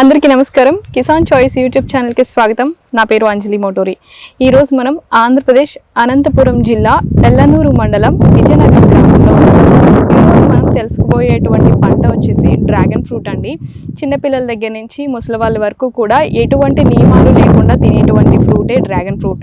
అందరికీ నమస్కారం. Kisan choice YouTube ఛానల్కి స్వాగతం. నా పేరు అంజలి మోటోరి. ఈరోజు మనం ఆంధ్రప్రదేశ్ అనంతపురం జిల్లా ఎల్లనూరు మండలం విజయనగరం గ్రామంలో ఈరోజు తెలుసుకుపోయేటువంటి తెలుసుకోబోయేటువంటి పంట వచ్చేసి డ్రాగన్ ఫ్రూట్ అండి. చిన్నపిల్లల దగ్గర నుంచి ముసలి వాళ్ళ వరకు కూడా ఎటువంటి నియమాలు లేకుండా తినేటువంటి ఫ్రూటే డ్రాగన్ ఫ్రూట్.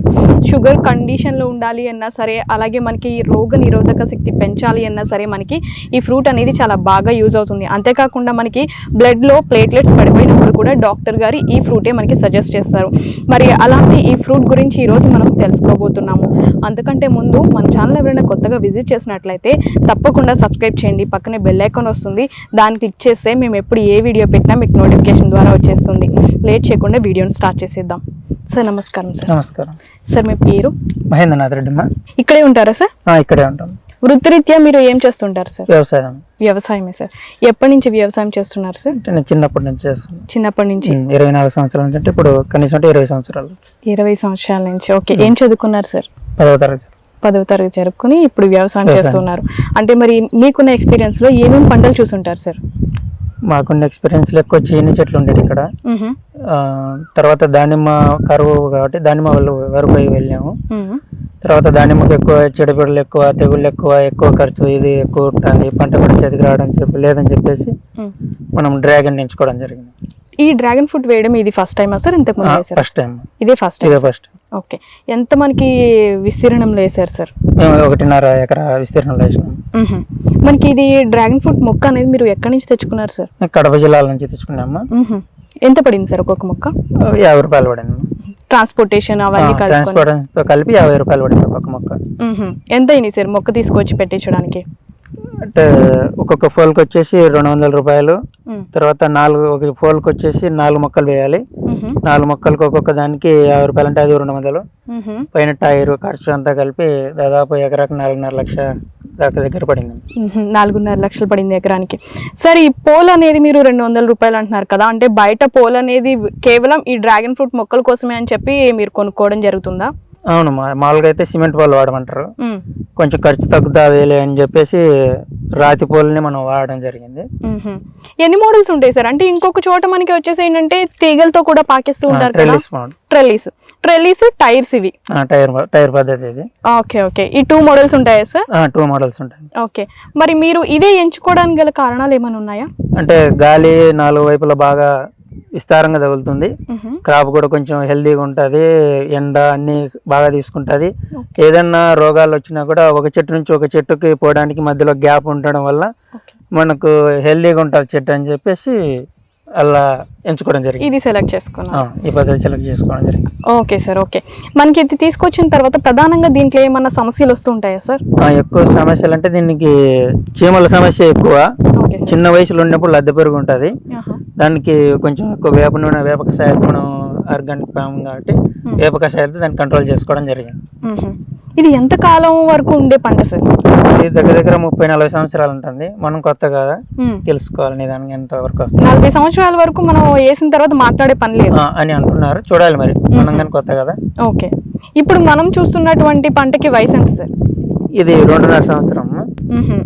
షుగర్ కండిషన్లో ఉండాలి అన్నా సరే అలాగే మనకి రోగ నిరోధక శక్తి పెంచాలి అన్నా సరే మనకి ఈ ఫ్రూట్ అనేది చాలా బాగా యూజ్ అవుతుంది. అంతేకాకుండా మనకి బ్లడ్లో ప్లేట్లెట్స్ పడిపోయినప్పుడు కూడా డాక్టర్ గారు ఈ ఫ్రూటే మనకి సజెస్ట్ చేస్తారు. మరి అలాంటి ఈ ఫ్రూట్ గురించి ఈరోజు మనం తెలుసుకోబోతున్నాము. అందుకంటే ముందు మన ఛానల్ ఎవరైనా కొత్తగా విజిట్ చేసినట్లయితే తప్పకుండా సబ్స్క్రైబ్ చేయండి. పక్కనే బెల్ ఐకాన్ వస్తుంది. దాన్ని క్లిక్ చేస్తే మేము ఎప్పుడు ఏ వీడియో పెట్టినా మీకు నోటిఫికేషన్ ద్వారా వచ్చేస్తుంది. లేట్ చేయకుండా వీడియోని స్టార్ట్ చేసేద్దాం. సార్ నమస్కారం సార్ నమస్కారం. సార్ మీ పేరు? మహేంద్రనాథ్ రెడ్డి ఇక్కడే ఉంటారా సార్ ఇక్కడే ఉంటాం. వృత్తిరీత్యా మీరు ఏం చేస్తుంటారు సార్ వ్యవసాయం వ్యవసాయమే సార్ ఎప్పటి నుంచి వ్యవసాయం చేస్తున్నారు సార్ నేను చిన్నప్పటి నుంచి చేస్తున్నాను. చిన్నప్పటి నుంచి? ఇరవై నాలుగు సంవత్సరాల నుంచి అంటే ఇప్పుడు కనీసం అంటే ఇరవై సంవత్సరాలు. ఇరవై సంవత్సరాల నుంచి. ఓకే. ఏం చదువుకున్నారు సార్ పదవ తరగతి. పదవ తరగతి జరుపుకుని ఇప్పుడు వ్యవసాయం. చేస్తున్నారు. అంటే మరి మీకున్న ఎక్స్పీరియన్స్లో ఏమేమి పంటలు చూసుంటారు సార్ మాకున్న ఎక్స్పీరియన్స్లో ఎక్కువ చీని చెట్లు ఉండేది ఇక్కడ. తర్వాత దానిమ్మ కరువు కాబట్టి దానిమ్మ వాళ్ళు వరకు వెళ్ళాము. తర్వాత దానిమ్మకి ఎక్కువ చెడుపిడలు ఎక్కువ తెగుళ్ళు ఎక్కువ ఎక్కువ ఖర్చు ఇది ఎక్కువ ఉంటుంది. పంట కూడా చేతికి రావడం చెప్పి లేదని చెప్పేసి. మనం డ్రాగన్ ఎంచుకోవడం జరిగింది. ఈ డ్రాగన్ ఫ్రూట్ వేయడం ఇది ఫస్ట్ టైమా సార్ ఇంతకు ముందు ఫస్ట్ టైం ఇదే ఫస్ట్ ఇదే ఫస్ట్ ఓకే. ఎంత మనకి విస్తీర్ణంలో వేసారు సార్? మేము ఒకటిన్నర ఎకరా విస్తీర్ణంలో వేసినాం మ్హూ. మనకి ఇది డ్రాగన్ ఫ్రూట్ మొక్క అనేది మీరు ఎక్కడి నుంచి తెచ్చుకున్నారు సార్? కడప జిల్లాల నుంచి తెచ్చుకున్నాము. ఎంత పడింది సార్ ఒక్కొక్క మొక్క? యాభై రూపాయలు పడింది. ట్రాన్స్పోర్టేషన్ అవన్నీ కలుపుకొని. ట్రాన్స్పోర్ట్తో కలిపి యాభై రూపాయలు పడింది ఒక్కొక్క మొక్క. ఎంత అయింది సార్ మొక్క తీసుకొచ్చి పెట్టించడానికి? అంటే ఒక్కొక్క ఫోల్కి వచ్చేసి రెండు వందల రూపాయలు. తర్వాత నాలుగు ఒక ఫోల్కి వచ్చేసి నాలుగు మొక్కలు వేయాలి. నాలుగు మొక్కలకు ఒక్కొక్క దానికి యాభై రూపాయలు అంటే అది రెండు వందలు. పైన టైరు ఖర్చు అంతా కలిపి దాదాపు ఎకరాకు నాలుగున్నర లక్ష దాకా దగ్గర పడింది. నాలుగున్నర లక్షలు పడింది ఎకరానికి సరే ఈ పోల్ అనేది మీరు రెండు వందల రూపాయలు అంటున్నారు కదా అంటే బయట పోల్ అనేది కేవలం ఈ డ్రాగన్ ఫ్రూట్ మొక్కల కోసమే అని చెప్పి మీరు కొనుక్కోవడం జరుగుతుందా అవును మామూలుగా అయితే సిమెంట్ పోల్ వాడమంటారు. కొంచెం ఖర్చు తగ్గుతుంది అని చెప్పేసి రాతి పోల్ని మనం వాడడం జరిగింది. ఎన్ని మోడల్స్ ఉంటాయి సార్? అంటే ఇంకొక చోట మనకి వచ్చేసి ఏంటంటే తీగలతో కూడా పాకేస్తూ ఉంటారు ట్రెల్లీస్ ట్రెల్లీస్. టైర్స్ ఇవి? టైర్ టైర్ పద్ధతి ఇది. Okay okay. ఈ టూ మోడల్స్ ఉంటాయా సార్? టూ మోడల్స్ ఉంటాయి. ఓకే. మరి మీరు ఇదే ఎంచుకోవడానికి గల కారణాలు ఏమైనా ఉన్నాయా? అంటే గాలి నాలుగు వైపులా బాగా విస్తారంగా తగులుతుంది. క్రాప్ కూడా కొంచెం హెల్తీగా ఉంటుంది. ఎండ అన్ని బాగా తీసుకుంటుంది. ఏదన్నా రోగాలు వచ్చినా కూడా ఒక చెట్టు నుంచి ఒక చెట్టుకి పోవడానికి మధ్యలో గ్యాప్ ఉండడం వల్ల మనకు హెల్తీగా ఉంటుంది చెట్టు అని చెప్పేసి అలా ఎంచుకోవడం జరిగింది. ఇది సెలెక్ట్ చేసుకున్నాను ఆ, ఈ పద్ధతి సెలెక్ట్ చేసుకోవడం జరిగింది. Okay sir okay. మనకి ఇది తీసుకొచ్చిన తర్వాత ప్రధానంగా దీంట్లో ఏమన్నా సమస్యలు వస్తుంటాయా సార్? ఎక్కువ సమస్యలు అంటే దీనికి చీమల సమస్య ఎక్కువ. చిన్న వయసులో ఉన్నప్పుడు లద్దె పెరుగు ఉంటుంది. దానికి కొంచెం ఎక్కువ వేప నూనె వేప కషాయాలు మనం ఆర్గానిక్ ఫామ్ కాబట్టి వేప కషాయాలతో దాన్ని కంట్రోల్ చేసుకోవడం జరిగింది. ఇది ఎంత కాలం వరకు ఉండే పంట సార్? ఇది దగ్గర దగ్గర ముప్పై నలభై సంవత్సరాలు ఉంటుంది. మనం కొత్త కదా. తెలుసుకోవాలి నిదానంగా ఎంత వరకు వస్తుంది. నలభై సంవత్సరాల వరకు మనం వేసిన తర్వాత మాట్లాడే పని లేదు. అని అంటున్నారు. చూడాలి మరి. మనం కానీ కొత్త కదా? ఓకే. ఇప్పుడు మనం చూస్తున్నటువంటి పంటకి వయసు ఎంత సార్? ఇది రెండున్నర సంవత్సరం.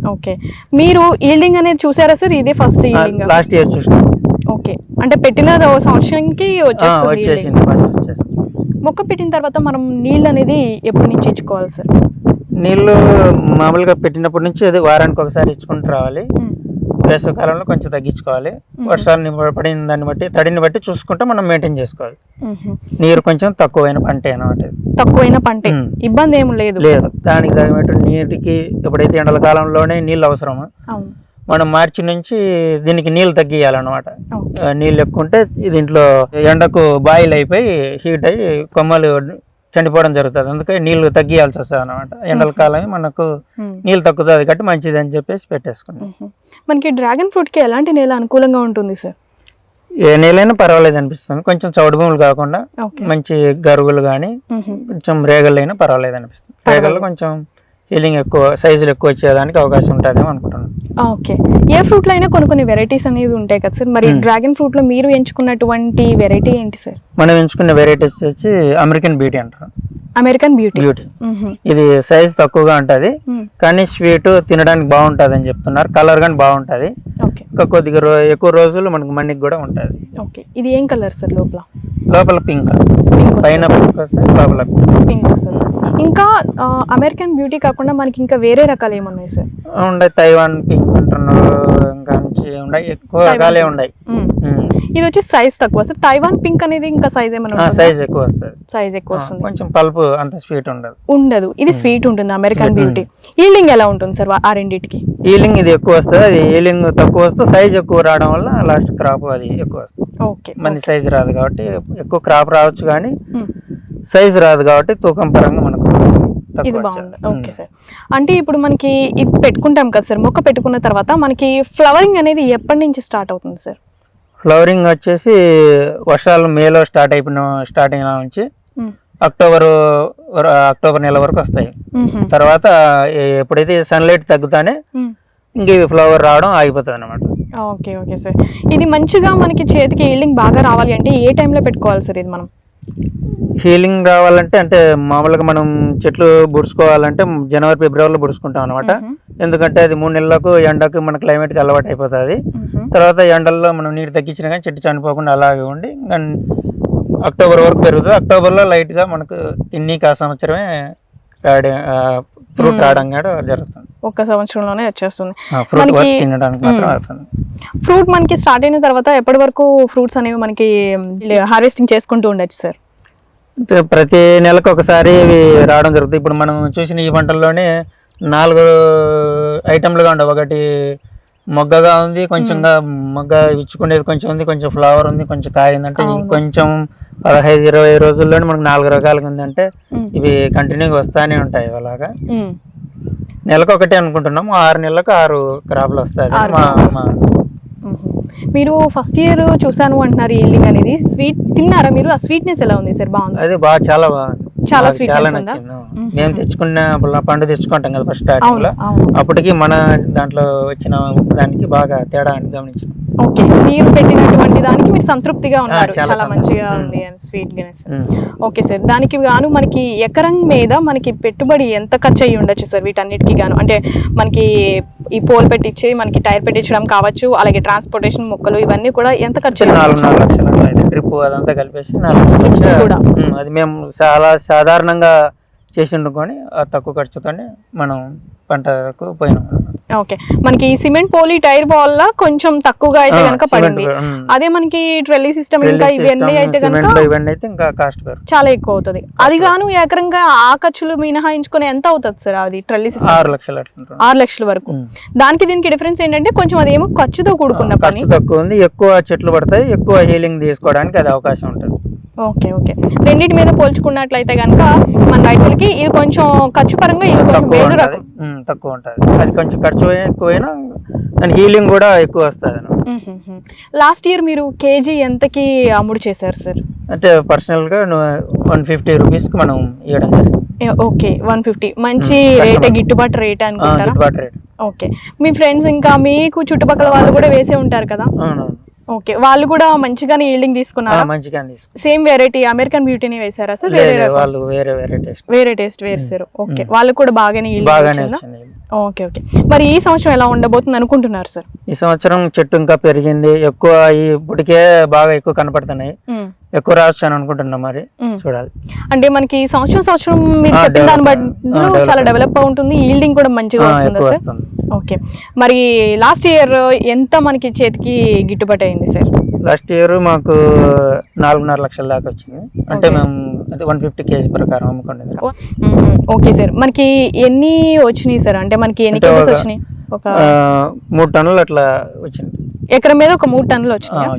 ఓకే. మీరు ఈల్డింగ్ అనేది చూసారా సార్? ఇదే ఫస్ట్ లాస్ట్ ఇయర్ చూసినాం. అంటే పెట్టిన సంవత్సరానికి. వచ్చేసింది మొక్క పెట్టిన తర్వాత మనం నీళ్ళు అనేది ఎప్పటి నుంచి ఇచ్చుకోవాలి సార్ నీళ్ళు మామూలుగా పెట్టినప్పటి నుంచి అది వారానికి ఒకసారి ఇచ్చుకుంటూ రావాలి. వేసవికాలంలో కొంచెం తగ్గించుకోవాలి వర్షాలు పడిన దాన్ని బట్టి తడిని బట్టి చూసుకుంటే మనం మెయింటైన్ చేసుకోవాలి. నీరు కొంచెం తక్కువైన పంట అనమాట. తక్కువైన పంటే. ఇబ్బంది ఏమి లేదు లేదు దానికి తగినట్టు నీటికి ఎప్పుడైతే ఎండల కాలంలోనే నీళ్ళు అవసరమో మనం మార్చి నుంచి దీనికి నీళ్ళు తగ్గియాలన్నమాట. నీళ్ళు ఎక్కువ ఉంటే దీంట్లో ఎండకు బాయిల్ అయిపోయి హీట్ అయ్యి కొమ్మలు చనిపోవడం జరుగుతుంది. అందుకే నీళ్ళు తగ్గియాల్సి వస్తుంది అనమాట ఎండల కాలమే మనకు. నీళ్ళు తగ్గుతుంది కాబట్టి మంచిది అని చెప్పేసి పెట్టేసుకున్నాం. మనకి డ్రాగన్ ఫ్రూట్కి ఎలాంటి నేల అనుకూలంగా ఉంటుంది సార్? ఏ నీళ్ళైనా పర్వాలేదు అనిపిస్తుంది. కొంచెం చౌడు భూములు కాకుండా మంచి గరుగులు కానీ. కొంచెం అయినా పర్వాలేదు అనిపిస్తుంది. రేగల్లో కొంచెం హీలింగ్ ఎక్కువ సైజులు ఎక్కువ వచ్చేదానికి అవకాశం ఉంటుందేమో అనుకుంటున్నాను ఓకే. ఏ ఫ్రూట్లో అయినా కొన్ని కొన్ని వెరైటీస్ అనేవి ఉంటాయి కదా సార్. మరి. డ్రాగన్ ఫ్రూట్లో మీరు ఎంచుకున్నటువంటి వెరైటీ ఏంటి సార్? మనం ఎంచుకున్న వెరైటీస్ వచ్చి అమెరికన్ బీటీ అంటారు. American beauty. బ్యూటీ. ఇది సైజ్ తక్కువగా ఉంటది కానీ స్వీట్ తినడానికి బాగుంటది అని చెప్తున్నారు. కలర్ కానీ బాగుంటది. ఓకే. ఇంకా కొద్దిగా ఎక్కువ రోజులు మనకు మన్నికి కూడా ఉంటది. ఓకే. ఇది ఏం కలర్ సార్ లోపల? లోపల పింక్ పైన పింక్ వస్తుంది లోపల పింక్ వస్తుంది. ఇంకా అమెరికన్ బ్యూటీ కాకుండా మనకి ఇంకా వేరే రకాలు ఏమున్నాయి సార్ ఉండే తైవాన్ పింక్ అంటున్నారు ఇంకా ఉన్నాయి ఎక్కువ రకాలే ఉన్నాయి. ఇది వచ్చి సైజ్ తక్కువ. సార్ తైవాన్ పింక్ అనేది ఇంకా సైజ్ ఏమైనా సైజ్ ఎక్కువ వస్తుంది. సైజ్ ఎక్కువ వస్తుంది. కొంచెం పల్పు అంత స్వీట్ ఉండదు. ఉండదు. ఇది స్వీట్ ఉంటుంది అమెరికన్ బ్యూటీ ఈల్డింగ్ ఎలా ఉంటుంది సార్ ఆ రెండింటికి? ఈలింగ్ ఇది ఎక్కువ వస్తుంది అది ఈలింగ్ తక్కువ వస్తే సైజ్ ఎక్కువ రావడం వల్ల లాస్ట్ క్రాప్ అది ఎక్కువ వస్తుంది. ఓకే మంది సైజ్ రాదు కాబట్టి ఎక్కువ క్రాప్ రావచ్చు కానీ. సైజ్ రాదు కాబట్టి తూకం పరంగా మనకు ఇది బాగుంది. ఓకే సార్ అంటే ఇప్పుడు మనకి ఇది పెట్టుకుంటాం కదా సార్ మొక్క పెట్టుకున్న తర్వాత మనకి ఫ్లవరింగ్ అనేది ఎప్పటి నుంచి స్టార్ట్ అవుతుంది సార్ ఫ్లవరింగ్ వచ్చేసి వర్షాలు మేలో స్టార్ట్ అయిపోయిన స్టార్టింగ్ నుంచి. అక్టోబర్ అక్టోబర్ నెల వరకు వస్తాయి. తర్వాత ఎప్పుడైతే సన్లైట్ తగ్గుతానే. ఇంక ఇవి ఫ్లవర్ రావడం ఆగిపోతుంది అనమాట ఓకే ఓకే సార్ ఇది మంచిగా మనకి చేతికి ఈల్డింగ్ బాగా రావాలి అంటే ఏ టైంలో పెట్టుకోవాలి సార్ ఇది మనం హీలింగ్ రావాలంటే అంటే మామూలుగా మనం చెట్లు బుడుచుకోవాలంటే జనవరి ఫిబ్రవరిలో బుడుచుకుంటాం అనమాట. ఎందుకంటే అది మూడు నెలలకు ఎండకు మన క్లైమేట్కి అలవాటు అయిపోతుంది. తర్వాత ఎండల్లో మనం నీరు తగ్గించినా కానీ చెట్టు చనిపోకుండా అలాగే ఉండి అక్టోబర్ వరకు పెరుగుతుంది. అక్టోబర్లో లైట్గా మనకు తిన్నీకి ఆ సంవత్సరమే ఫ్రూట్ రావడం కూడా జరుగుతుంది. ఒక్క సంవత్సరంలోనే వచ్చేస్తుంది. ఫ్రూట్ తినడానికి మాత్రం. అవుతుంది ఫ్రూట్ మనకి స్టార్ట్ అయిన తర్వాత ఎప్పటి వరకు ఫ్రూట్స్ అనేవి మనకి హార్వెస్టింగ్ చేసుకుంటూ ఉండొచ్చు సార్? అంటే ప్రతి నెలకు ఒకసారి ఇవి రావడం జరుగుతుంది. ఇప్పుడు మనం చూసిన ఈ పంటల్లోనే నాలుగు ఐటమ్లుగా ఉండవు. ఒకటి మొగ్గగా ఉంది కొంచెంగా మొగ్గ ఇచ్చుకునేది కొంచెం ఉంది కొంచెం ఫ్లవర్ ఉంది కొంచెం కాయ ఉంది అంటే. కొంచెం పదహైదు ఇరవై రోజుల్లోనే మనకు నాలుగు రకాలుగా ఉంది అంటే. ఇవి కంటిన్యూగా వస్తానే ఉంటాయి అలాగా. నెలకు ఒకటే అనుకుంటున్నాం ఆరు నెలలకు ఆరు క్రాప్లు వస్తాయి ఆరు మా crop మా మ్మ్. మీరు ఫస్ట్ ఇయర్ చూసాను అంటున్నారు ఈల్డింగ్ అనేది. స్వీట్ తిన్నారా మీరు? ఆ స్వీట్నెస్ ఎలా ఉంది సార్? బాగుంది? అది బాగా చాలా బాగుంది చాలా sweetness చాలా? నచ్చింది. మ్మ్. తెచ్చుకున్న పండు తెచ్చుకుంటాం కదా ఫస్ట్ స్టార్టింగ్లో. అప్పటికి మన దాంట్లో వచ్చిన దానికి బాగా తేడా అని గమనించాం. ఓకే మీరు పెట్టినటువంటి దానికి మీరు సంతృప్తిగా ఉన్నారు. చాలా మంచిగా. ఉంది అని స్వీట్ గెనెస్. ఓకే సార్ దానికి గాను మనకి ఎకరం మీద మనకి పెట్టుబడి ఎంత ఖర్చు అయ్యి ఉండొచ్చు సార్? వీటన్నిటికీ గాను. అంటే మనకి ఈ పోల్ పెట్టించి మనకి టైర్ పెట్టించడం కావచ్చు అలాగే ట్రాన్స్పోర్టేషన్ మొక్కలు ఇవన్నీ కూడా ఎంత ఖర్చు అయ్యి నాలుగు నాలుగు లక్షలు ట్రిప్ అదంతా కలిపేసి నాలుగు లక్షలు కూడా. అది మేము చాలా సాధారణంగా చేసి వండుకొని ఆ తక్కువ ఖర్చుతోనే మనం పంటకు పోయినాం ఓకే. మనకి ఈ సిమెంట్ పోలీ టైర్ వల్ల కొంచెం తక్కువగా అయితే కనుక పడింది. అదే మనకి ట్రెల్లీ సిస్టమ్ ఇంకా ఇవన్నీ అయితే కనుక చాలా ఎక్కువ అవుతుంది. అది గాను ఎకరంగా ఆ ఖర్చులు మినహాయించుకొని ఎంత అవుతుంది సార్ అది ట్రెల్లీ సిస్టమ్? ఆరు లక్షలు. ఆరు లక్షల వరకు. దానికి దీనికి డిఫరెన్స్ ఏంటంటే కొంచెం అదేమో ఖర్చుతో కూడుకున్న పని. తక్కువ ఉంది. ఎక్కువ చెట్లు పడతాయి. ఎక్కువ హీలింగ్ తీసుకోవడానికి అది అవకాశం ఉంటుంది. Okay okay. రెండింటి మీద పోల్చుకున్నట్లయితే కనుక మన రైతులకి ఇది కొంచెం ఖర్చు పరంగా ఇది కొంచెం రకం. తక్కువ ఉంటుంది. అది కొంచెం ఖర్చు అయినా- ఎక్కువైనా దాని హీలింగ్ కూడా ఎక్కువ వస్తుంది. లాస్ట్ ఇయర్ మీరు కేజీ ఎంతకి అమ్ముడు చేశారు సార్? అంటే పర్సనల్గా వన్ ఫిఫ్టీ రూపీస్కి మనం ఇవ్వడం జరిగింది. Okay one fifty. మంచి రేట్. గిట్టుబాటు రేట్ అనుకుంటారా? గిట్టుబాటు రేట్. ఓకే. మీ ఫ్రెండ్స్ ఇంకా మీకు చుట్టుపక్కల వాళ్ళు కూడా వేసే ఉంటారు కదా? అవునవును. ఓకే వాళ్ళు కూడా మంచిగానే ఈల్డింగ్ తీసుకున్నారా? మంచిగా సేమ్ వెరైటీ అమెరికన్ బ్యూటీని వేసారా సార్? వేరే? వాళ్ళు వేరే వేరే టేస్ట్ వేరే టేస్ట్ వేసారు ఓకే వాళ్ళకు కూడా బాగానే ఈల్డింగ్ ఓకే ఓకే. మరి ఈ సంవత్సరం ఎలా ఉండబోతుంది అనుకుంటున్నారు సార్? ఈ సంవత్సరం చెట్టు ఇంకా పెరిగింది. ఎక్కువ ఈ ఇప్పటికే బాగా ఎక్కువ కనపడుతున్నాయి. ఎక్కువ రావచ్చు అని అనుకుంటున్నాం మరి. చూడాలి. అంటే మనకి సంవత్సరం సంవత్సరం మీరు చెప్పిన దాన్ని develop- బట్టి చాలా డెవలప్ ఉంటుంది ఈల్డింగ్ కూడా మంచిగా వస్తుందా ఓకే మరి లాస్ట్ ఇయర్ ఎంత మనకి చేతికి గిట్టుబాటు అయింది సార్? లాస్ట్ ఇయర్ మాకు నాలుగున్నర లక్షల దాకా వచ్చింది. అంటే. మేము వన్ ఫిఫ్టీ కేజీ ప్రకారం అమ్ముకుంటుంది మ్మ్. Okay sir. మనకి ఎన్ని వచ్చినాయి సార్? అంటే మనకి ఎన్ని కేజీస్ వచ్చినాయి? ఒక మూడు టన్నులు అట్లా వచ్చింది. ఎకరం మీద ఒక మూడు టన్నులు వచ్చినాయి?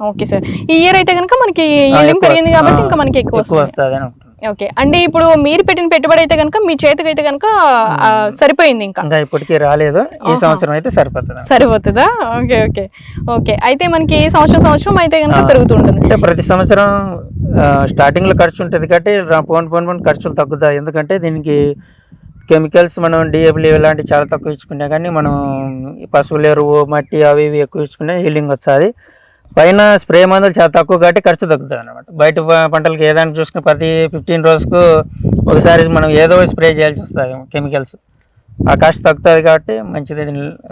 Okay sir. ఈ ఇయర్ అయితే కనుక మనకి ఎక్కువ పెరిగింది వస్తుంది. కాబట్టి ఇంకా మనకి ఎక్కువ వస్తుంది. వస్తుంది ఓకే. అంటే ఇప్పుడు మీరు పెట్టిన పెట్టుబడి అయితే కనుక మీ చేతికి అయితే కనుక సరిపోయింది ఇంకా. ఇంకా ఇప్పటికీ రాలేదు. ఈ. సంవత్సరం అయితే సరిపోతుంది? సరిపోతుందా? Okay okay. ఓకే. అయితే మనకి ఈ సంవత్సరం సంవత్సరం అయితే కనుక. పెరుగుతుంటుంది. అంటే ప్రతి సంవత్సరం స్టార్టింగ్లో ఖర్చు ఉంటుంది కాబట్టి పోను పోను పోను ఖర్చులు తగ్గుతాయి. ఎందుకంటే దీనికి కెమికల్స్ మనం డిఏబులు ఇలాంటివి చాలా తక్కువ ఇచ్చుకున్నా కానీ మనం పశువుల ఎరువు మట్టి అవి ఇవి ఎక్కువ ఇచ్చుకున్నా హీలింగ్ వచ్చేది పైన స్ప్రే మందులు చాలా తక్కువ కాబట్టి ఖర్చు తగ్గుతుంది అనమాట బయట పంటలకి ఏదైనా చూసుకుని ప్రతి ఫిఫ్టీన్ రోజుకు ఒకసారి మనం ఏదో స్ప్రే చేయాల్సి వస్తుంది కెమికల్స్. ఆ కాస్ట్ తగ్గుతుంది కాబట్టి మంచిది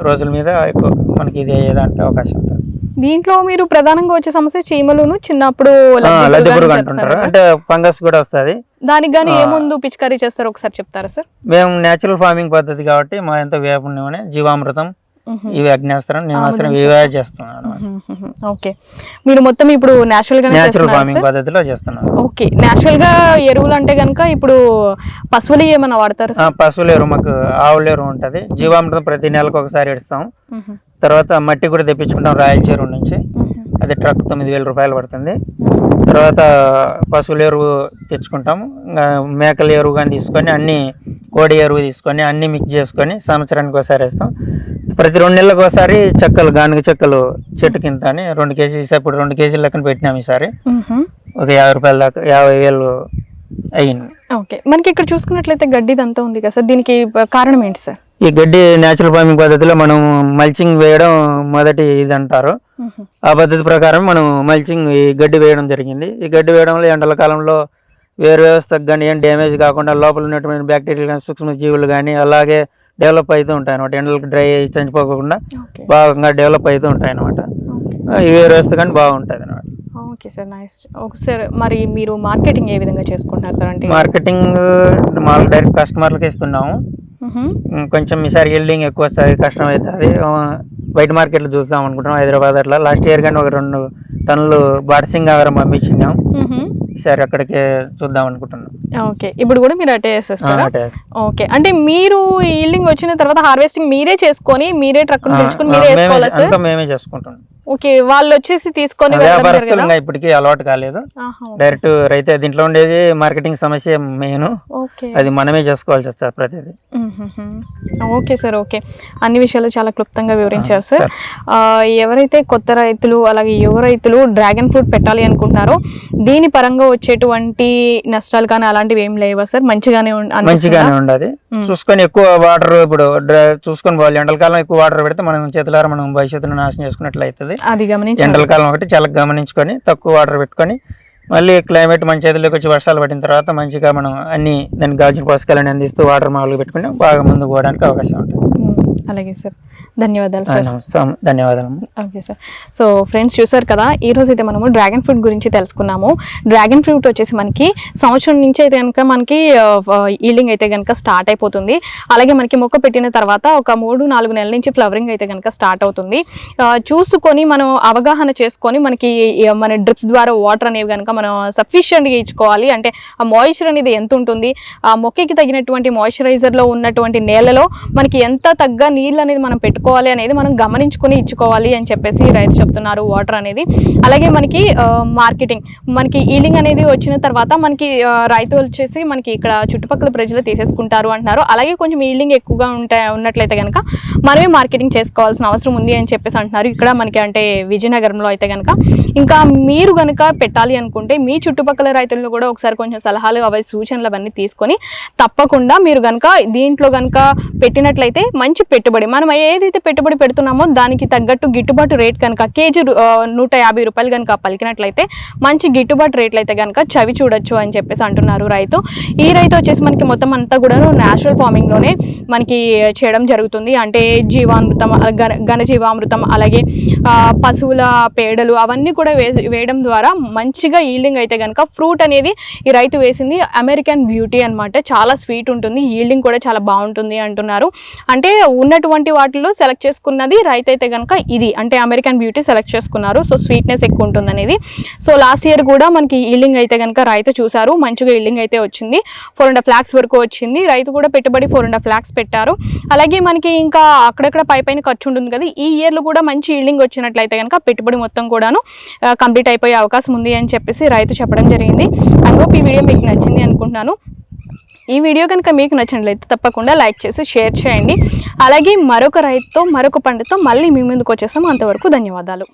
రోజుల మీద ఎక్కువ మనకి ఇది అయ్యేదానికి అవకాశం ఉంటుంది. దీంట్లో మీరు ప్రధానంగా వచ్చే సమస్య చీమలును చిన్నప్పుడు ఆ, లద్దె లద్దె పురుగు పురుగు అని అంటుంటారు. అంటే ఫంగస్ కూడా వస్తుంది. దానికి గానీ ఆ. ఏ ముందు పిచికారీ చేస్తారో ఒకసారి చెప్తారా సార్? మేము న్యాచురల్ ఫార్మింగ్ పద్ధతి కాబట్టి మా ఎంత వేపుణ్యమని జీవామృతం ఇవి అగ్నేస్త్రం నిమాస్త్రం ఇవే చేస్తున్నాం అనమాట ఓకే. మీరు మొత్తం ఇప్పుడు నేచురల్గా న్యాచురల్ ఫార్మింగ్ పద్ధతిలో చేస్తున్నాం ఓకే. నేచురల్గా ఎరువులు అంటే గనుక ఇప్పుడు పశువులు ఏమైనా వాడతారు పశువుల ఎరువు మాకు ఆవుల ఎరువు ఉంటుంది. జీవామృతం ప్రతి నెలకు ఒకసారి ఇస్తాం. తర్వాత మట్టి కూడా తెప్పించుకుంటాం రాయల చెరువు నుంచి. అది ట్రక్ తొమ్మిది వేల రూపాయలు పడుతుంది. తర్వాత పశువుల ఎరువు తెచ్చుకుంటాం. ఇంకా మేకల ఎరువు కానీ తీసుకొని అన్ని కోడి ఎరువు తీసుకొని అన్ని మిక్స్ చేసుకొని సంవత్సరానికి ఒకసారి వేస్తాం. ప్రతి రెండు నెలలకు ఒకసారి చెక్కలు గానుగ చెక్కలు చెట్టు కింద అని రెండు కేజీ ఇప్పుడు రెండు కేజీల లెక్కన పెట్టినాం ఈసారి. ఒక యాభై రూపాయల దాకా యాభై వేలు అయ్యింది ఓకే. మనకి ఇక్కడ చూసుకున్నట్లయితే గడ్డి ఇదంతా ఉంది కదా సార్? దీనికి కారణం ఏంటి సార్? ఈ గడ్డి న్యాచురల్ ఫార్మింగ్ పద్ధతిలో మనం మల్చింగ్ వేయడం మొదటి ఇది అంటారు ఆ పద్ధతి ప్రకారం మనం మల్చింగ్ ఈ గడ్డి వేయడం జరిగింది. ఈ గడ్డి వేయడంలో ఎండల కాలంలో వేరు వ్యవస్థకు కానీ ఏం డ్యామేజ్ కాకుండా లోపల ఉన్నటువంటి బ్యాక్టీరియాలు కానీ సూక్ష్మ జీవులు కానీ అలాగే డెవలప్ అవుతూ ఉంటాయి అనమాట ఎండలకు డ్రై అయ్యి చనిపోకుండా బాగా డెవలప్ అవుతూ ఉంటాయి అనమాట వేరు వ్యవస్థ కానీ బాగుంటుంది అనమాట ఓకే సార్ నైస్. ఒకసారి మరి మీరు మార్కెటింగ్ ఏ విధంగా చేసుకుంటున్నారు సార్? అంటే మార్కెటింగ్ మామూలు డైరెక్ట్ కస్టమర్లకు ఇస్తున్నాము. కొంచెం ఈసారి ఎల్డింగ్ ఎక్కువ వస్తుంది కష్టం అవుతుంది బయట మార్కెట్లో చూద్దాం అనుకుంటున్నాం హైదరాబాద్ అట్లా. లాస్ట్ ఇయర్ కానీ ఒక రెండు టన్నులు బార్సింగ్ ఆహారం పంపించినాం. ఈసారి అక్కడికే చూద్దాం అనుకుంటున్నాం. ఓకే. ఇప్పుడు కూడా మీరు అటే. ఓకే. అంటే మీరు ఈల్డింగ్ వచ్చిన తర్వాత హార్వెస్టింగ్ మీరే చేసుకొని మీరే ట్రక్ తెచ్చుకొని మీరే మేమే సార్? చేసుకుంటున్నాం. ఓకే. వాళ్ళు వచ్చేసి తీసుకొని వెళ్ళడం వ్యాపారస్తులు జరగదా? ఇంకా ఇప్పటికీ అలవాటు కాలేదు. డైరెక్ట్ రైతే దీంట్లో ఉండేది మార్కెటింగ్ సమస్య మెయిన్ అది మనమే చేసుకోవాల్సి వస్తుంది ప్రతిదీ. Okay sir okay. అన్ని విషయాలు చాలా క్లుప్తంగా వివరించారు సార్. ఎవరైతే కొత్త రైతులు అలాగే యువ రైతులు డ్రాగన్ ఫ్రూట్ పెట్టాలి అనుకుంటున్నారో దీని పరంగా వచ్చేటువంటి నష్టాలు కానీ అలాంటివి ఏం లేవా సార్? మంచిగానే? మంచిగానే ఉండదు. మ్మ్. చూసుకొని ఎక్కువ వాటర్ ఇప్పుడు చూసుకొని పోవాలి ఎండలకాలం ఎక్కువ వాటర్ పెడితే మనం చేతులారా మనం భవిష్యత్తును నాశనం చేసుకున్నట్లు అవుతుంది అది గమనించాలి. ఎండల కాలం ఒకటి చాలా గమనించుకొని తక్కువ వాటర్ పెట్టుకొని మళ్ళీ క్లైమేట్ మంచి చేతుల్లోకి వచ్చి వర్షాలు పడిన తర్వాత మంచిగా మనం అన్ని దాని గాజు పోషకాలని అందిస్తూ వాటర్ మామూలుగా పెట్టుకుని బాగా ముందుకు పోవడానికి అవకాశం ఉంటుంది. అలాగే సార్. ధన్యవాదాలు సార్. ధన్యవాదాలు. ఓకే సార్ సో ఫ్రెండ్స్ చూసారు కదా ఈ రోజు అయితే మనము డ్రాగన్ ఫ్రూట్ గురించి తెలుసుకున్నాము. డ్రాగన్ ఫ్రూట్ వచ్చేసి మనకి సంవత్సరం నుంచి అయితే కనుక మనకి ఈల్డింగ్ అయితే కనుక స్టార్ట్ అయిపోతుంది. అలాగే మనకి మొక్క పెట్టిన తర్వాత ఒక మూడు నాలుగు నెలల నుంచి ఫ్లవరింగ్ అయితే కనుక స్టార్ట్ అవుతుంది. చూసుకొని మనం అవగాహన చేసుకొని మనకి మన డ్రిప్స్ ద్వారా వాటర్ అనేవి కనుక మనం సఫిషియెంట్గా ఇచ్చుకోవాలి. అంటే ఆ మాయిశ్చర్ అనేది ఎంత ఉంటుంది ఆ మొక్కకి తగినటువంటి మాయిశ్చరైజర్లో ఉన్నటువంటి నేలలో మనకి ఎంత తగ్గ నీళ్ళు అనేది మనం ఇచ్చుకోవాలి అనేది మనం గమనించుకొని ఇచ్చుకోవాలి అని చెప్పేసి రైతు చెప్తున్నారు. వాటర్ అనేది. అలాగే మనకి మార్కెటింగ్ మనకి ఈలింగ్ అనేది వచ్చిన తర్వాత మనకి రైతు వచ్చేసి మనకి ఇక్కడ చుట్టుపక్కల ప్రజలు తీసేసుకుంటారు అంటున్నారు. అలాగే కొంచెం ఈల్డింగ్ ఎక్కువగా ఉంటా ఉన్నట్లయితే కనుక మనమే మార్కెటింగ్ చేసుకోవాల్సిన అవసరం ఉంది అని చెప్పేసి అంటున్నారు. ఇక్కడ మనకి అంటే విజయనగరంలో అయితే కనుక ఇంకా మీరు కనుక పెట్టాలి అనుకుంటే మీ చుట్టుపక్కల రైతులను కూడా ఒకసారి కొంచెం సలహాలు అవి సూచనలు అవన్నీ తీసుకొని తప్పకుండా మీరు కనుక దీంట్లో కనుక పెట్టినట్లయితే మంచి పెట్టుబడి. మనం ఏదైతే పెట్టుబడి పెడుతున్నామో దానికి తగ్గట్టు గిట్టుబాటు రేట్ కనుక కేజీ నూట యాభై రూపాయలు కనుక పలికినట్లయితే మంచి గిట్టుబాటు రేట్లు అయితే కనుక చవి చూడొచ్చు అని చెప్పేసి అంటున్నారు రైతు. ఈ రైతు వచ్చేసి మనకి మొత్తం అంతా కూడా న్యాచురల్ ఫార్మింగ్లోనే మనకి చేయడం జరుగుతుంది. అంటే జీవామృతం ఘన జీవామృతం అలాగే పశువుల పేడలు అవన్నీ కూడా వేయడం ద్వారా మంచిగా ఈల్డింగ్ అయితే కనుక ఫ్రూట్ అనేది ఈ రైతు వేసింది అమెరికన్ బ్యూటీ అనమాట చాలా స్వీట్ ఉంటుంది ఈల్డింగ్ కూడా చాలా బాగుంటుంది అంటున్నారు. అంటే ఉన్నటువంటి వాటిలో సెలెక్ట్ చేసుకున్నది రైతు అయితే కనుక ఇది. అంటే అమెరికన్ బ్యూటీ సెలెక్ట్ చేసుకున్నారు. సో స్వీట్నెస్ ఎక్కువ ఉంటుంది అనేది సో లాస్ట్ ఇయర్ కూడా మనకి ఈల్డింగ్ అయితే కనుక రైతు చూసారు మంచిగా ఈల్డింగ్ అయితే వచ్చింది. ఫోర్ అండ్ ల్యాక్స్ వరకు వచ్చింది. రైతు కూడా పెట్టుబడి ఫోర్ అండ్ ల్యాక్స్ పెట్టారు. అలాగే మనకి ఇంకా అక్కడక్కడ పై పైన ఖర్చు ఉంటుంది కదా. ఈ ఇయర్లో కూడా మంచి ఈల్డింగ్ వచ్చినట్లయితే కనుక పెట్టుబడి మొత్తం కూడాను కంప్లీట్ అయిపోయే అవకాశం ఉంది అని చెప్పేసి రైతు చెప్పడం జరిగింది. ఐ హోప్ ఈ వీడియో మీకు నచ్చింది అనుకుంటున్నాను. ఈ వీడియో కనుక మీకు నచ్చినట్లయితే తప్పకుండా లైక్ చేసి షేర్ చేయండి. అలాగే మరొక రైతుతో మరొక పండుతో మళ్ళీ మీ ముందుకు వచ్చేస్తాం. అంతవరకు ధన్యవాదాలు.